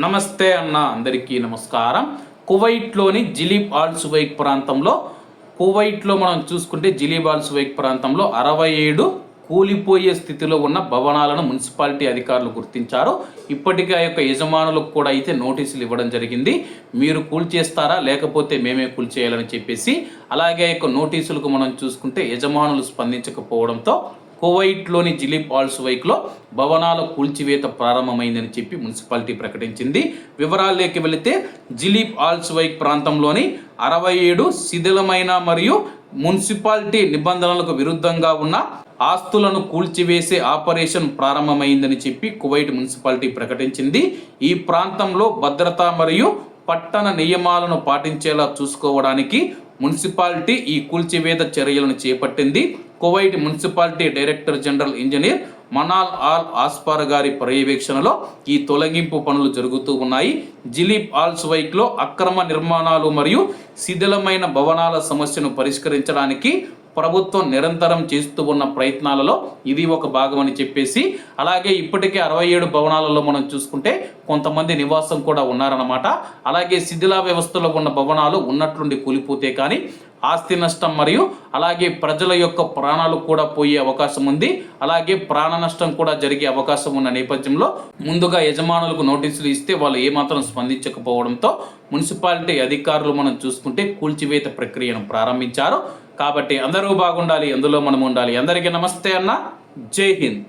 నమస్తే అన్న అందరికీ నమస్కారం. కువైట్లోని జిలీబ్ ఆల్ సువైక్ ప్రాంతంలో కువైట్లో మనం చూసుకుంటే జిలీబ్ ఆల్ సువైక్ ప్రాంతంలో అరవై ఏడు కూలిపోయే స్థితిలో ఉన్న భవనాలను మున్సిపాలిటీ అధికారులు గుర్తించారు. ఇప్పటికే ఆ యొక్క యజమానులకు కూడా అయితే నోటీసులు ఇవ్వడం జరిగింది. మీరు కూల్చేస్తారా లేకపోతే మేమే కూల్చేయాలని చెప్పేసి అలాగే ఆ యొక్క నోటీసులకు మనం చూసుకుంటే యజమానులు స్పందించకపోవడంతో కువైట్లోని జిలీబ్ ఆల్స్ వైక్లో భవనాల కూల్చివేత ప్రారంభమైందని చెప్పి మున్సిపాలిటీ ప్రకటించింది. వివరాల్లోకి వెళితే జిలీబ్ ఆల్స్ వైక్ ప్రాంతంలోని అరవై ఏడు శిథిలమైన మరియు మున్సిపాలిటీ నిబంధనలకు విరుద్ధంగా ఉన్న ఆస్తులను కూల్చివేసే ఆపరేషన్ ప్రారంభమైందని చెప్పి కువైట్ మున్సిపాలిటీ ప్రకటించింది. ఈ ప్రాంతంలో భద్రత మరియు పట్టణ నియమాలను పాటించేలా చూసుకోవడానికి మున్సిపాలిటీ ఈ కూల్చివేత చర్యలను చేపట్టింది. Kuwait municipality director general engineer Manal Al Asfar గారి పర్యవేక్షణలో ఈ తొలగింపు పనులు జరుగుతూ ఉన్నాయి. జిలీప్ ఆల్స్ వైక్లో అక్రమ నిర్మాణాలు మరియు శిథిలమైన భవనాల సమస్యను పరిష్కరించడానికి ప్రభుత్వం నిరంతరం చేస్తూ ఉన్న ప్రయత్నాలలో ఇది ఒక భాగం అని చెప్పేసి అలాగే ఇప్పటికే అరవై ఏడు భవనాలలో మనం చూసుకుంటే కొంతమంది నివాసం కూడా ఉన్నారన్నమాట. అలాగే శిథిలా వ్యవస్థలో ఉన్న భవనాలు ఉన్నట్లుండి కూలిపోతే కానీ ఆస్తి నష్టం మరియు అలాగే ప్రజల యొక్క ప్రాణాలు కూడా పోయే అవకాశం ఉంది. అలాగే ప్రాణ నష్టం కూడా జరిగే అవకాశం ఉన్న నేపథ్యంలో ముందుగా యజమానులకు నోటీసులు ఇస్తే వాళ్ళు ఏమాత్రం స్పందించకపోవడంతో మున్సిపాలిటీ అధికారులు మనం చూసుకుంటే కూల్చివేత ప్రక్రియను ప్రారంభించారు. కాబట్టి అందరూ బాగుండాలి అందులో మనం ఉండాలి. అందరికీ నమస్తే అన్న. జై హింద్.